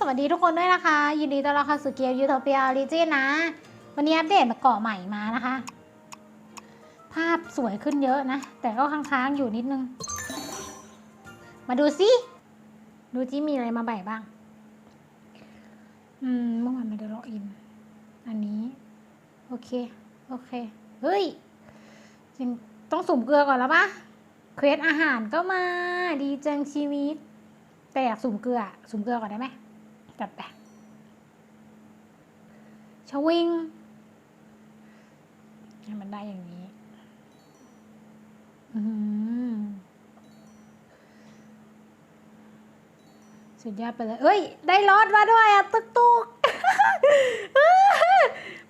สวัสดีทุกคนด้วยนะคะ ยินดีต้อนรับเข้าสู่เกมยูโทเปียออริจินนะ วันนี้อัปเดตมาเกาะใหม่มานะคะ ภาพสวยขึ้นเยอะนะ แต่ก็ค้างๆอยู่นิดนึง มาดูสิดูจิมีอะไรมาใหม่บ้าง อืม เมื่อวานไม่ได้ล็อกอิน อันนี้ โอเค โอเค เฮ้ยจริงต้องสุ่มเกลือก่อนแล้วปะเควสอาหารก็มา ดีจังชีวิตแต่อยากสุ่มเกลือสุ่มเกลือก่อนได้ไหม จัดไปชวิงให้มันได้อย่างนี้สุดยอดไปเลย เอ้ย ได้รถมาด้วยอะ ตุกตุก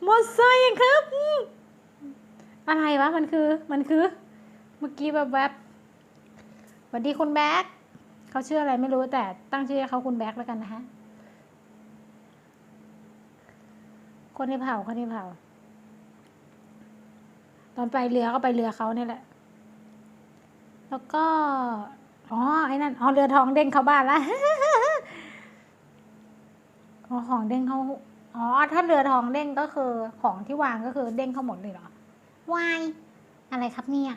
หมดเซยยังครับ อะไรวะ มันคือ มันคือ เมื่อกี้แบบแบบสวัสดีคุณแบ็คเขาชื่ออะไรไม่รู้แต่ตั้งชื่อเขาคุณแบ็คแล้วกันนะคะ คนที่เผาคนที่เผา ตอนไปเรือก็ไปเรือเขาเนี่ยแหละ แล้วก็ อ๋อ ไอ้นั่น อ๋อ เรือทองเด้งเข้าบ้านละอ๋อ ของเด้งเข้า อ๋อ ถ้าเรือทองเด้งก็คือ ของที่วางก็คือเด้งเข้าหมดเลยเหรอวายอะไรครับเนี่ย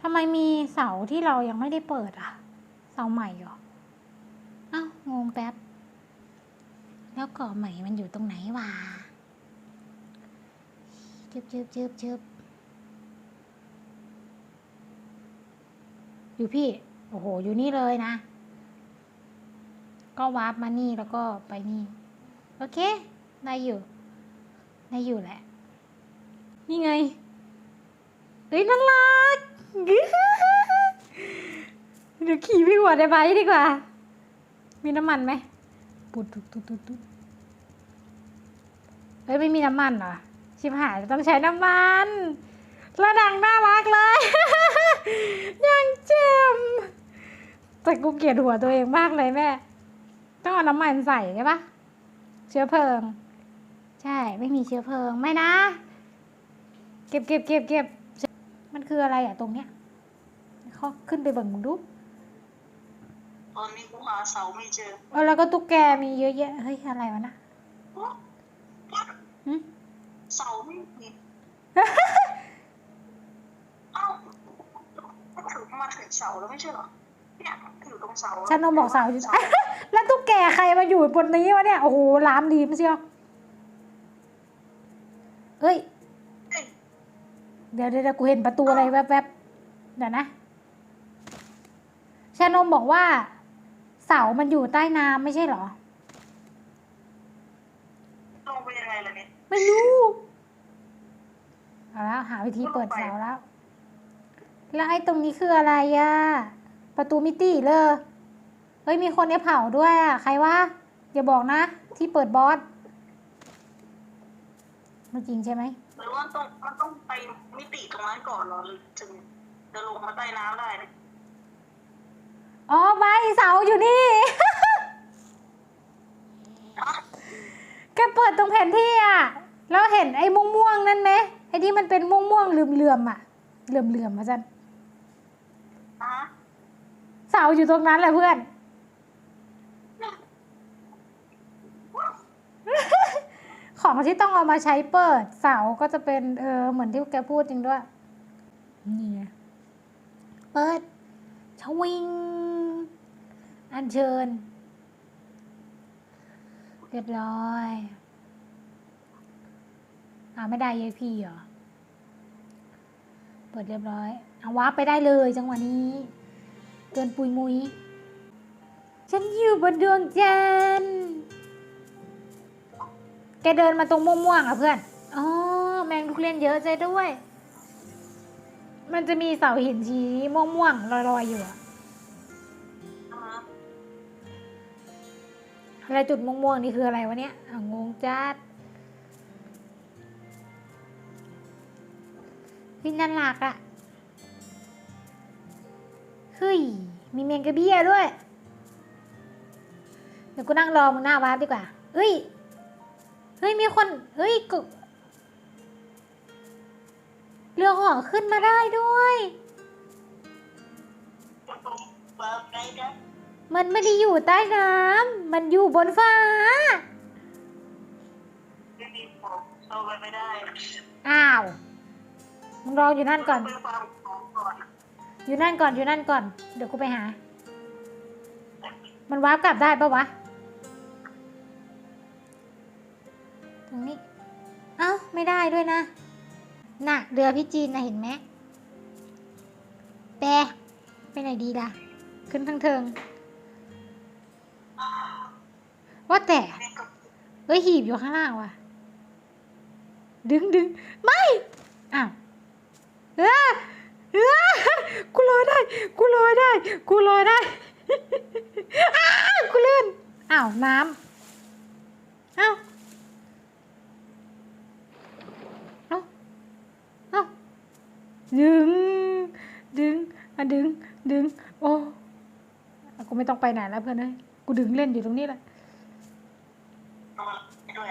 ทำไมมีเสาที่เรายังไม่ได้เปิดอะ เสาใหม่เหรอ อ้าวงงแป๊บ แล้วกาะใหม่มันอยู่ตรงไหนวะจึบจึบจึบจึบอยู่พี่ โอ้โห อยู่นี่เลยนะ ก็วาร์ปมานี่แล้วก็ไปนี่ โอเค ได้อยู่ ได้อยู่แหละ นี่ไง เฮ้ยน่ารักเดี๋ยวขี่พี่หัวได้ไหมดีกว่า มีน้ำมันไหม ปุดตุดตุดตุดตุดเฮ้ยไม่มีน้ำมันเหรอ ชิบหายต้องใช้น้ำมันระดังน่ารักเลย ยังเจ็มแต่กูเกลียดหัวตัวเองมากเลยแม่ ต้องเอาน้ำมันใส่ใช่ปะเชื้อเพลิง ใช่ ไม่มีเชื้อเพลิง ไม่นะ เก็บเก็บเก็บเก็บมันคืออะไรอะตรงเนี้ยเขาขึ้นไปเบิ่งดู ตอนนี้กูหาเสาไม่เจอเออแล้วก็ตุ๊กแกมีเยอะแยะ เฮ้ย อะไรวะนะโอ๊ะหึเสาไม่มีเอ้าก็ถึงมาถึงเสาแล้วไม่ใช่เหรอเนี่ยอยู่ตรงเสาฉันนมบอกสาวอยู่ แล้วตุ๊กแกใครมาอยู่บนนี้วะเนี่ย โอ้โหล้ามดีไม่เชียวเอ้ยเอ้ยเดี๋ยวเดี๋ยวเดี๋ยวกูเห็นประตูอะไรแวบๆ เดี๋ยวนะชานมบอกว่าเสามันอยู่ใต้น้ำไม่ใช่เหรอ ลงไปยังไงล่ะเนี่ยไม่รู้เอาแล้วหาวิธีเปิดเสาแล้ว แล้วไอ้ตรงนี้คืออะไรอะประตูมิติเลยเฮ้ยมีคนในเผาด้วยอะใครวะอย่าบอกนะ ที่เปิดบอสมันจริงใช่ไหมหรือว่าต้องมันต้องไปมิติตรงนั้นก่อนเหรอถึงจะลงมาใต้น้ำได้เนี่ย อ๋อไม่เสาอยู่นี่ฮะแกเปิดตรงแผนที่อะแล้วเห็นไอ้ม่วงม่วงๆนั่นไหมไอ้ที่มันเป็นม่วงม่วงๆเหลื่อมเหลื่อมๆอะเหลื่อมเหลื่อมๆมาจันฮะเสาอยู่ตรงนั้นแหละเพื่อน ของที่ต้องเอามาใช้เปิด เสาก็จะเป็นเออเหมือนที่แกพูดจริงด้วย นี่ไงเปิดชวิง อันเชิญ เรียบร้อยอาไม่ได้ยายพี่เหรอ เปิดเรียบร้อยเอาวาร์ปไปได้เลยจังหวะนี้ เกินปุยมุย ฉันอยู่บนดวงจันทร์แกเดินมาตรงม่วงๆอะเพื่อน อ๋อ แมงทุกเรียนเยอะใจด้วย มันจะมีเสาหินสีม่วงๆลอยๆอยู่อะ อะไรจุดม่วงๆนี่คืออะไรวะเนี่ยงงจัดพี่น่ารักอะเฮ้ย มีเมงกระเบี้ยด้วย เดี๋ยวกูนั่งรอมึงหน้าวาร์ปดีกว่า เฮ้ย เฮ้ย มีคน เฮ้ยกเรือห่อขึ้นมาได้ด้วยแบบไหนกัน มันไม่ได้อยู่ใต้น้ำ มันอยู่บนฟ้า ไม่มีของเข้าไปไม่ได้อ้าว มึงรออยู่นั่นก่อนไปฟาร์มของก่อนอยู่นั่นก่อน อยู่นั่นก่อน เดี๋ยวกูไปหา มันวาร์ปกลับได้ปะวะ ตรงนี้ เอ้า ไม่ได้ด้วยนะน่ะเรือพี่จีนนะเห็นไหมแปรไปไหนดีล่ะ ขึ้นทางเทิง ว่าแต่เอ้ยหีบอยู่ข้างล่างว่ะ ดึงดึงไม่อ้าวเออเออกูลอยได้ กูลอยได้ กูลอยได้อ้ากูลื่นอ้าวน้ำอ้าวเอาเอาดึง ดึงอะดึง ดึง โอ้กูไม่ต้องไปไหนแล้วเพื่อนเอ้ยกูดึงเล่นอยู่ตรงนี้แหละ เอามาไปด้วย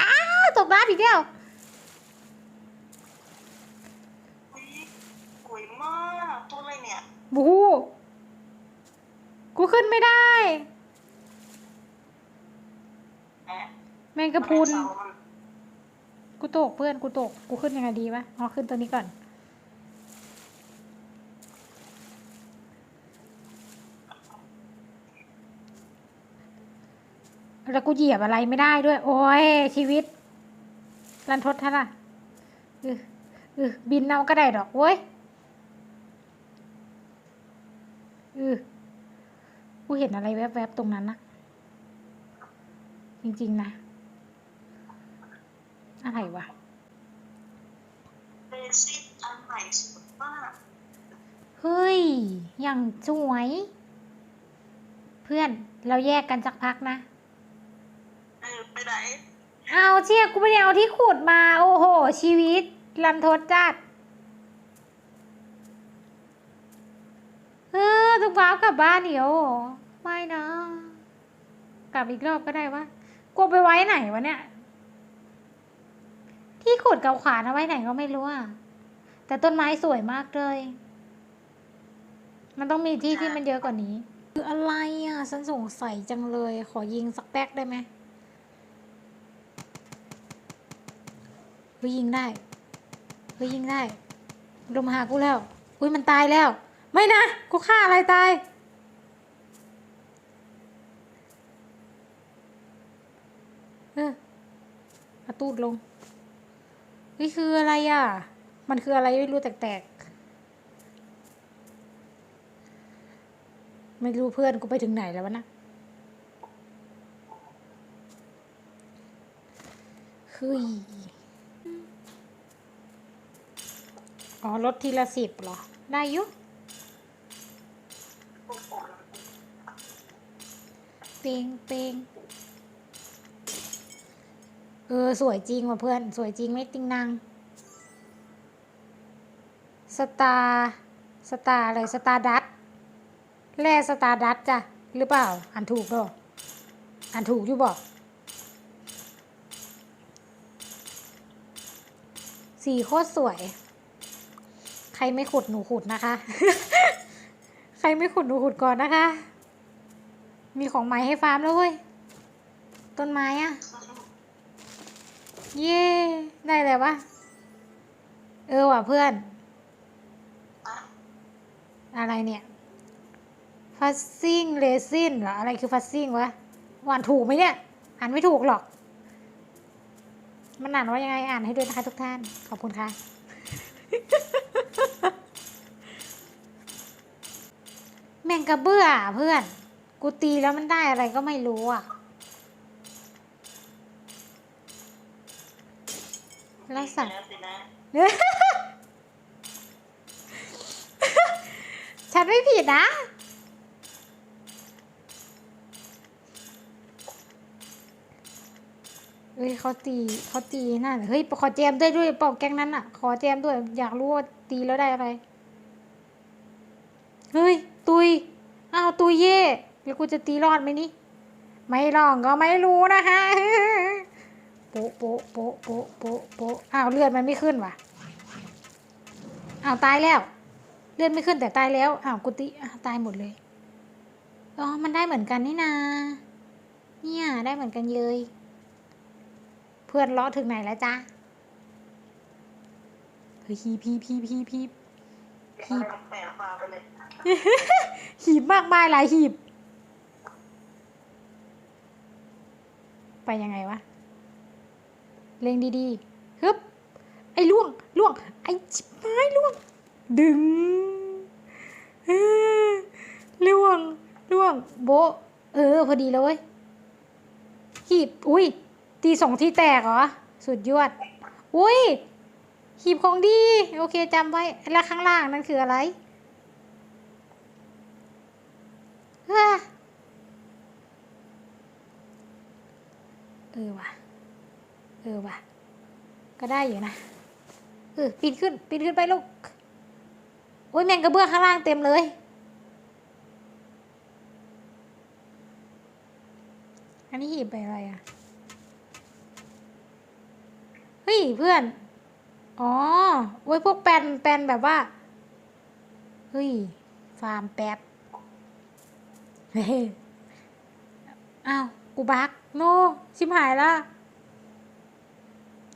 อ้าวต กน้ำอีกแล้วอุ๊ยสวยมากต้นอะไรเนี่ยบูฮูกูขึ้นไม่ได้ แหมแมงกะพรุนเสามันกูตกเพื่อนกูตกกูขึ้นยังไงดีวะอ๋อขึ้นตัวนี้ก่อน แล้วกูเหยียบอะไรไม่ได้ด้วย โอ้ยชีวิต รันทดท่าล่ะเออเออบินเอาก็ได้ดอกเว้ยเออกูเห็นอะไรแวบๆตรงนั้นนะจริงๆนะ อะไรวะเบสิกอันใหม่สวยมากเฮ้ย อย่างสวย เพื่อนเราแยกกันสักพักนะ เออ ไปไหน เอาเชี่ยกูไม่ได้เอาที่ขุดมา โอ้โห ชีวิตรันทดจัด เออทุกว้าวกลับบ้านเดี๋ยวไม่นะ กลับอีกรอบก็ได้วะกูไปไว้ไหนวะเนี่ย ที่ขุดกับขวานเอาไว้ไหนก็ไม่รู้อะแต่ต้นไม้สวยมากเลย มันต้องมีที่ที่มันเยอะกว่านี้ คืออะไรอะ ฉันสงสัยจังเลย ขอยิงสักแป๊กได้ไหม เฮ้ยยิงได้เฮ้ยยิงได้ลงมาหากูแล้วอุ้ยมันตายแล้ว ไม่นะกูฆ่าอะไรตายเออเอาตูดลงเฮ้ยคืออะไรอะ มันคืออะไรไม่รู้แตกๆ ไม่รู้เพื่อนกูไปถึงไหนแล้ววะนะเฮ้ อ๋อลดทีละสิบเหรอ ได้ยุพวกผมเปงเปงเออ สวยจริงว่ะเพื่อน สวยจริงไม่ติงนางสตาร์สตาร์อะไรสตาร์ดัตแร่สตาร์ดัตจ้ะ หรือเปล่า อ่านถูกเปล่าอ่านถูกอยู่บอกสีโคตรสวย ใครไม่ขุดหนูขุดนะคะ ใครไม่ขุดหนูขุดก่อนนะคะ มีของใหม่ให้ฟาร์มแล้วเว้ย ต้นไม้อะเย้ได้เลยวะ เออว่ะเพื่อน อะอะไรเนี่ยฟัซซิ่งเรซินเหรอ อะไรคือฟัซซิ่งวะอ่านถูกไหมเนี่ย อ่านไม่ถูกหรอก มันอ่านว่ายังไงอ่านให้ด้วยนะคะทุกท่าน ขอบคุณค่ะ แม งกระเบื้อเพื่อน กูตีแล้วมันได้อะไรก็ไม่รู้อะแล้วสัตว์แล้วสินะฉันไม่ผิดนะ เฮ้ยเขาตีเขาตีนั่นเฮ้ย ขอแจมได้ด้วยเปล่าแก๊งนั้นอะ ขอแจมด้วย อยากรู้ว่าตีแล้วได้อะไร เฮ้ย ตุย อ้าวตุย เย่แล้วกูจะตีรอดไหมนี่ ไม่ลองก็ไม่รู้นะฮะโปะโปะโปะโปะโปะโปะอ้าวเลือดมันไม่ขึ้นว่ะอ้าวตายแล้ว เลือดไม่ขึ้นแต่ตายแล้วอ้าวกูตีตายหมดเลยอ๋อมันได้เหมือนกันนี่นาเนี่ยได้เหมือนกันเลย เพื่อนเลาะถึงไหนแล้วจ๊ะเฮ้ยฮีบฮีบ ฮีบฮีบฮีบอะไรแปลกมาไปเลยหีบมากมายหลายหีบ ไปยังไงวะ เล็งดีๆฮึบ ไอ้ล่วงล่วง ไอ้ชิบหายล่วง ดึงเออล่วงล่วง โบะเออ พอดีแล้วเว้ยหีบ อุ้ย ตีสองทีแตกเหรอ สุดยอด อุ้ย หีบของดี โอเคจำไว้ แล้วข้างล่างนั่นคืออะไรเฮ้อเออว่ะ เออว่ะ ก็ได้อยู่นะ เออปีนขึ้นปีนขึ้นไปลูก โอ้ยแมงกระเบื้องข้างล่างเต็มเลยอันนี้หีบไปอะไรอะ เฮ้ยเพื่อน อ๋อโอ้พวกแปลนแปลนแบบว่า เฮ้ย ฟาร์มแป๊บเฮ้ยอ้าว กูบักโนชิมหายละ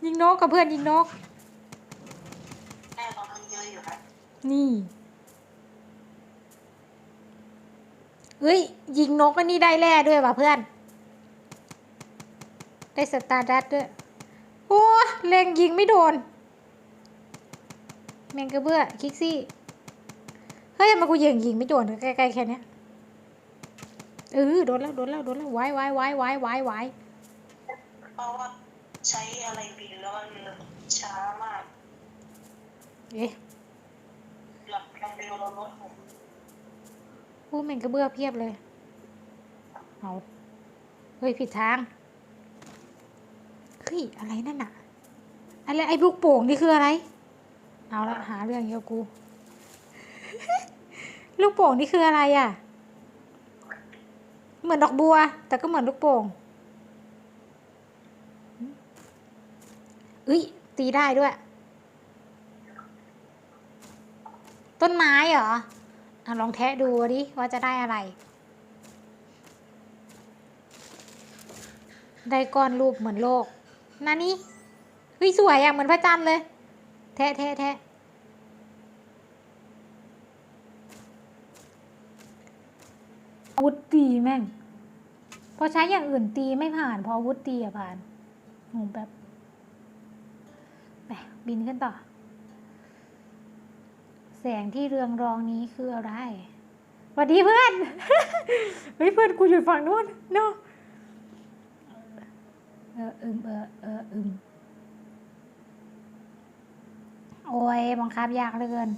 ยิงนกกับเพื่อนยิงนกแม่ตอนนั้นเยอะอยู่นะนี่ เฮ้ย ยิงนกอันนี้ได้แร่ด้วยว่ะเพื่อน ได้สตาร์ดัตด้วย โอ้เล็งยิงไม่โดน แมงกระเบื้อคิกซี่ เฮ้ยทำไมากูยิงยิงไม่โดนใกล้ๆแค่เนี้ยเออโดนแล้วโดนแล้วโดนแล้วไว้ไว้ไว้ไว้ไว้ไว้เพราะว่าใช้อะไรบินแล้วมันช้ามาก เอ๊ะหลักการเร็วเราลดผมโอ้แมงกระเบื้อเพียบเลย เอาเฮ้ยผิดทาง เฮ้ยอะไรนั่นน่ะ อะไรไอ้ลูกโป่งนี่คืออะไร เอาละหาเรื่องเยอะกู ลูกโป่งนี่คืออะไรอะ เหมือนดอกบัว แต่ก็เหมือนลูกโป่งเอ้ย ตีได้ด้วย ต้นไม้เหรออลองแทะดูดิว่าจะได้อะไร ได้ก้อนรูปเหมือนโลกนั่นนี่เฮ้ยสวยอะเหมือนพระจันทร์เลย แทะแทะแทะอาวุธตีแม่ง พอใช้อย่างอื่นตีไม่ผ่าน พออาวุธตีอะผ่านงงแบบไปบินขึ้นต่อ แสงที่เรืองรองนี้คืออะไรสวัสดีเพื่อน เฮ้ยเพื่อนกูอยู่ฝั่งนู้นเนาะเอออึมเออเอออึม โอ้ยบังคับยากเหลือเกิน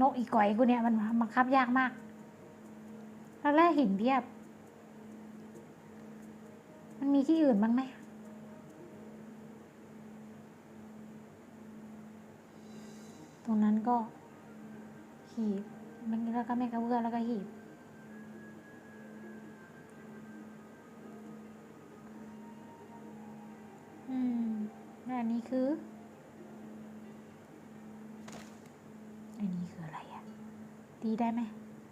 นกอีก่อยกูเนี่ยมันบังคับยากมากแล้วแร่หินเพียบ มันมีที่อื่นบ้างไหมตรงนั้นก็ หีบมันแล้วก็แม่กระเบื้อแล้วก็หีบอืมแล้วอันนี้คือ อันนี้คืออะไรอะตีได้ไหม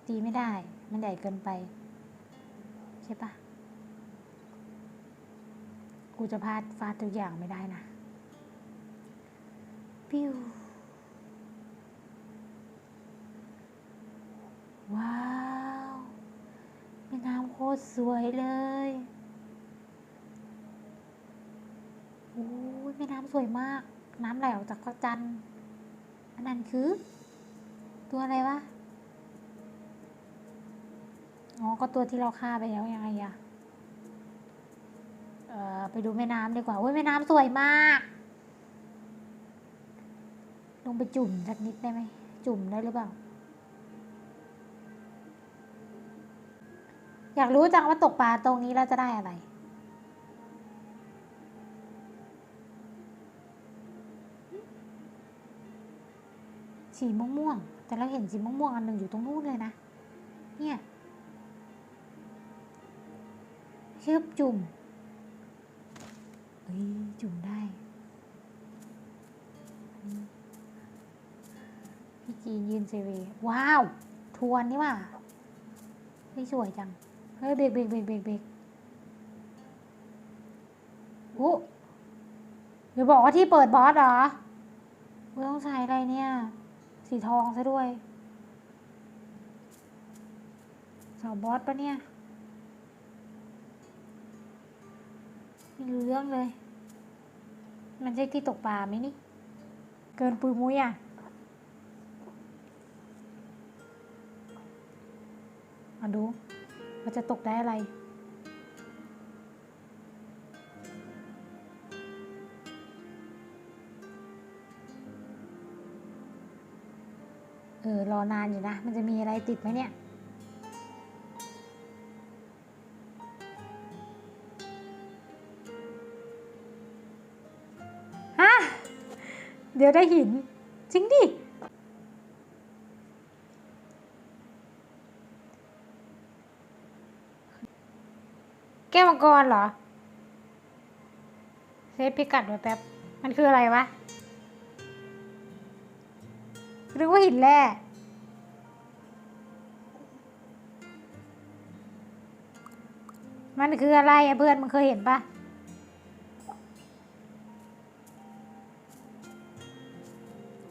ตีไม่ได้ มันใหญ่เกินไป ใช่ปะกูจะพลาดฟาดทุกอย่างไม่ได้นะ ปิ้ว ว้าวแม่น้ำโคตรสวยเลยโอ้ยแม่น้ำสวยมาก น้ำไหลออกจากพระจันทร์อันนั้นคือ ตัวอะไรวะ อ๋อ ก็ตัวที่เราฆ่าไปแล้วยังไงอะเอ่อไปดูแม่น้ำดีกว่าโอ้ยแม่น้ำสวยมาก ลงไปจุ่มสักนิดได้ไหม จุ่มได้หรือเปล่า อยากรู้จังว่าตกปลาตรงนี้เราจะได้อะไรสีม่วงม่วงๆ แต่เราเห็นสีม่วงม่วงๆอันหนึ่งอยู่ตรงนู้นเลยนะ เนี่ยเชือบจุ่มเฮ้ยจุ่มได้พี่จีนยืนเซเวว้าว ทวนนี่ว่าไม่สวยจัง เฮ้ยเบรกเบรกเบรกเบรกเบรกโอ้อย่าบอกว่าที่เปิดบอสเหรอไม่ต้องใช้อะไรเนี่ย สีทองซะด้วยสาวบอสปะเนี่ยไม่รู้เรื่องเลย มันใช่ที่ตกปลาไหมนี่ เกินปุยมุ้ยอะมาดูว่าจะตกได้อะไร ออรอนานอยู่นะ มันจะมีอะไรติดไหมเนี่ย ฮะ เดี๋ยวได้หิน จริงดิแก้วมังกรเหรอเซฟพิกัดไว้แป๊บ มันคืออะไรวะ หรือว่าหินแร่มันคืออะไรอะเพื่อนมันเคยเห็นปะ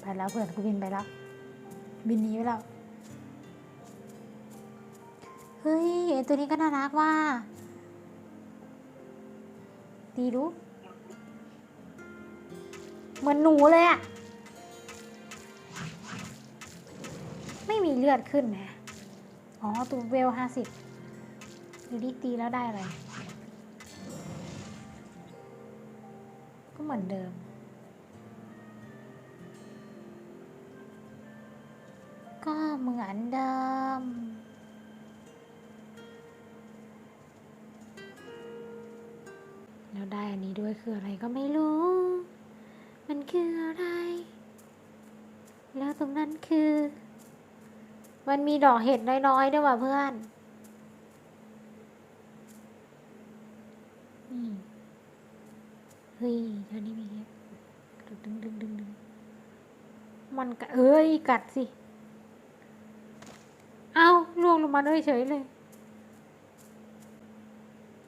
ไปแล้วเพื่อนกูบินไปแล้ว บินหนีไปแล้ว เฮ้ยไอตัวนี้ก็น่ารักว่าดีดูเหมือนหนูเลยอะ ไม่มีเลือดขึ้นนะ อ๋อตัวเวลห้าสิบดูดิตีแล้วได้อะไร ก็เหมือนเดิม ก็เหมือนเดิมแล้วได้อันนี้ด้วยคืออะไรก็ไม่รู้ มันคืออะไร แล้วตรงนั้นคือ มันมีดอกเห็ดน้อยๆด้วยว่ะเพื่อนนี่เฮ้ยเท่านี้มีเห็ดดึงดึงดึงดึงดึงมันกัดเอ้ย กัดสิ เอาล่วงลงมาด้วยเฉยเลย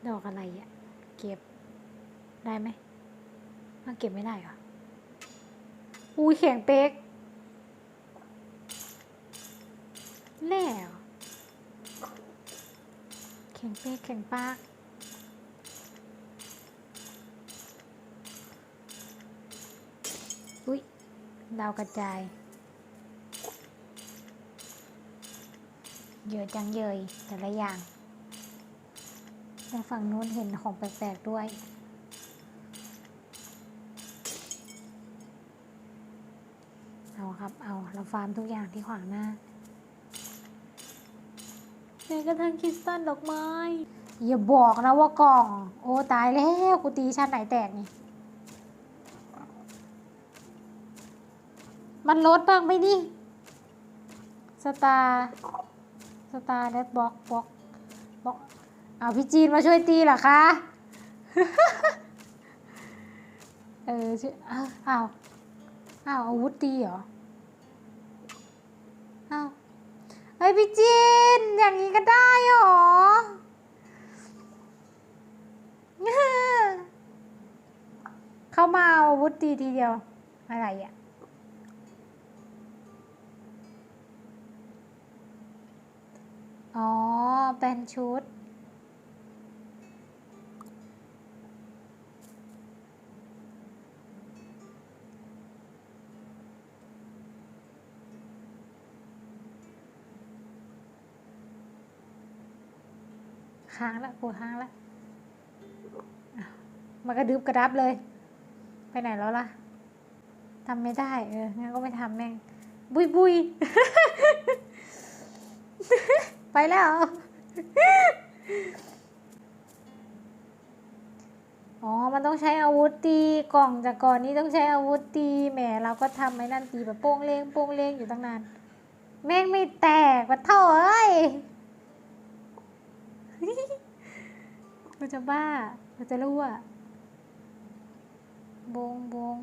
ดอกอะไรอะเก็บ ได้ไหมมันเก็บไม่ได้เหรอ อุ้ยแข็งเป๊ก แน่เหรอแข็งเป๊กแข็งปากอุ้ยดาวกระจาย เยอะจังเยยแต่ละอย่างแต่ฝั่งนู้นเห็นของแปลกๆด้วย เอาครับ เอา เราฟาร์มทุกอย่างที่ขวางหน้า แม้กระทั่งคริสตัลดอกไม้ อย่าบอกนะว่ากล่อง โอ้ตายแล้วกูตีชั้นไหนแตกนี่ มันลดบ้างไหมนี่ สตาร์สตาร์เน็ตบล็อกบล็อกบล็อกเอาพี่จีนมาช่วยตีเหรอคะ เอออ้าวอ้าวอาวุธตีเหรอาว เฮ้ยพี่จีนอย่างนี้ก็ได้หรอ เข้ามาเอาวุฒิทีเดียว อะไรอะอ๋อ เป็นชุด ค้างละกูค้างละมันกระดึบกระดับเลย ไปไหนแล้วล่ะทำไม่ได้ เอองั้นก็ไม่ทำแม่ง บุยบุยไปแล้ว อ๋อ มันต้องใช้อาวุธตี กล่องจากก่อนนี้ต้องใช้อาวุธตีแหมเราก็ทำไอ้นั่นตีแบบโป้งเลงโป้งเลงอยู่ตั้งนาน แม่งไม่แตกวะเท่าเอ้ย เราจะบ้าเราจะรั่วบงบง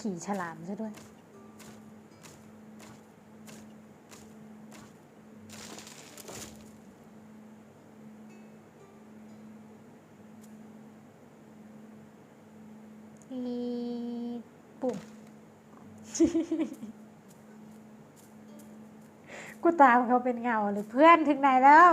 ขี่ฉลามซะด้วย อีปุ่ม กูตาเขาเป็นเงาเลยเพื่อนถึงไหนแล้ว